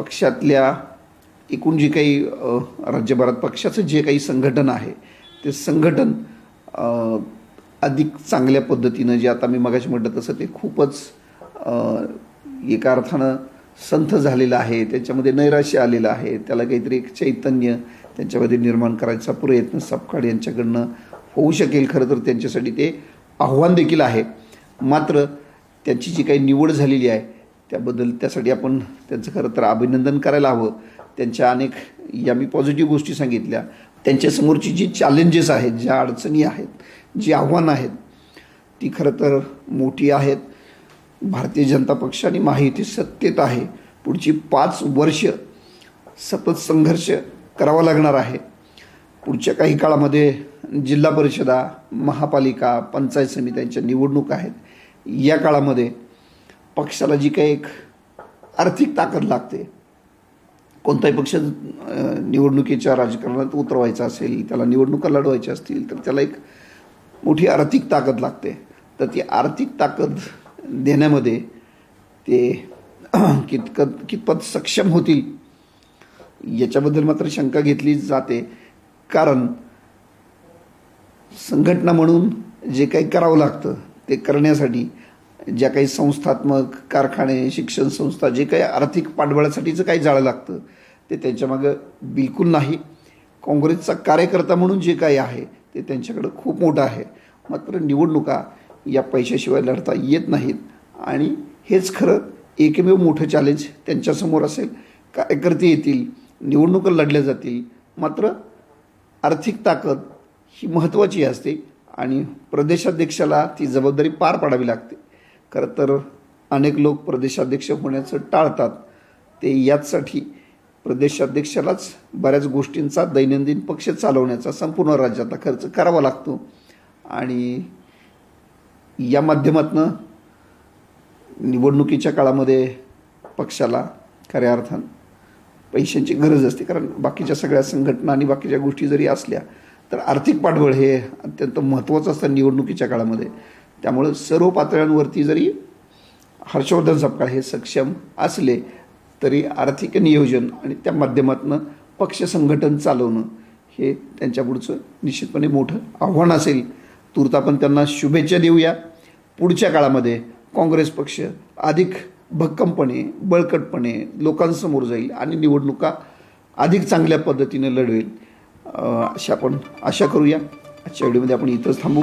पक्षातल्या एकूण जी काही राज्यभरात पक्षाचं जे काही संघटन आहे ते संघटन अधिक चांगल्या पद्धतीनं जे आता मी मगाशी म्हटलं तसं ते खूपच एका अर्थानं संथ झालेलं आहे. त्याच्यामध्ये नैराश्य आलेलं आहे. त्याला काहीतरी एक चैतन्य त्यांच्यामध्ये निर्माण करायचा प्रयत्न सपकाळ यांच्याकडनं होऊ शकेल खरं तर त्यांच्यासाठी ते आव्हान देखील आहे. मात्र त्याची जी काही निवड झालेली आहे त्याबद्दल त्यासाठी आपण त्यांचं खरं तर अभिनंदन करायला हवं. त्यांच्या अनेक या मी पॉझिटिव्ह गोष्टी सांगितल्या. त्यांच्यासमोरची जी चॅलेंजेस आहेत ज्या अडचणी आहेत जी आव्हानं आहेत ती खरं तर मोठी आहेत. भारतीय जनता पक्ष आणि महायुती सत्तेत आहे. पुढची पाच वर्ष सतत संघर्ष करावा लागणार आहे. पुढच्या काही काळामध्ये जिल्हा परिषदा महापालिका पंचायत समित्यांच्या निवडणूक आहेत. या काळामध्ये पक्षाला जी काही एक आर्थिक ताकद लागते कोणताही पक्ष निवडणुकीच्या राजकारणात उतरवायचा असेल त्याला निवडणुका लढवायच्या असतील तर त्याला एक मोठी आर्थिक ताकद लागते. तर ती आर्थिक ताकद देण्यामध्ये ते कितकत कितपत सक्षम होतील याच्याबद्दल मात्र शंका घेतली जाते. कारण संघटना म्हणून जे काही करावं लागतं ते करण्यासाठी ज्या काही संस्थात्मक कारखाने शिक्षण संस्था जे काही आर्थिक पाठबळासाठीचं काही जाळं लागतं ते त्यांच्यामागं बिलकुल नाही. काँग्रेसचा कार्यकर्ता म्हणून जे काही आहे ते त्यांच्याकडं खूप मोठं आहे. मात्र निवडणुका या पैशाशिवाय लढता येत नाहीत. आणि हेच खरं एकमेव मोठं चॅलेंज त्यांच्यासमोर असेल. कार्यकर्ते येतील निवडणुका लढल्या जातील. मात्र आर्थिक ताकद ही महत्त्वाची असते आणि प्रदेशाध्यक्षाला ती जबाबदारी पार पाडावी लागते. खरं तर अनेक लोक प्रदेशाध्यक्ष होण्याचं टाळतात. ते याचसाठी प्रदेशाध्यक्षालाच बऱ्याच गोष्टींचा दैनंदिन पक्ष चालवण्याचा संपूर्ण राज्यातला खर्च करावा लागतो. आणि या माध्यमातनं निवडणुकीच्या काळामध्ये पक्षाला खऱ्या अर्थानं पैशांची गरज असते. कारण बाकीच्या सगळ्या संघटना आणि बाकीच्या गोष्टी जरी असल्या तर आर्थिक पाठबळ हे अत्यंत महत्त्वाचं असतं निवडणुकीच्या काळामध्ये. त्यामुळं सर्व पातळ्यांवरती जरी हर्षवर्धन सपकाळ हे सक्षम असले तरी आर्थिक नियोजन आणि त्या माध्यमातून पक्ष संघटन चालवणं हे त्यांच्यापुढचं निश्चितपणे मोठं आव्हान असेल. तूर्त आपण त्यांना शुभेच्छा देऊया. पुढच्या काळामध्ये काँग्रेस पक्ष अधिक भक्कमपणे बळकटपणे लोकांसमोर जाईल आणि निवडणुका अधिक चांगल्या पद्धतीने लढवेल अशा अशी आपण आशा करूया. आजच्या व्हिडिओमध्ये आपण इथंच थांबू.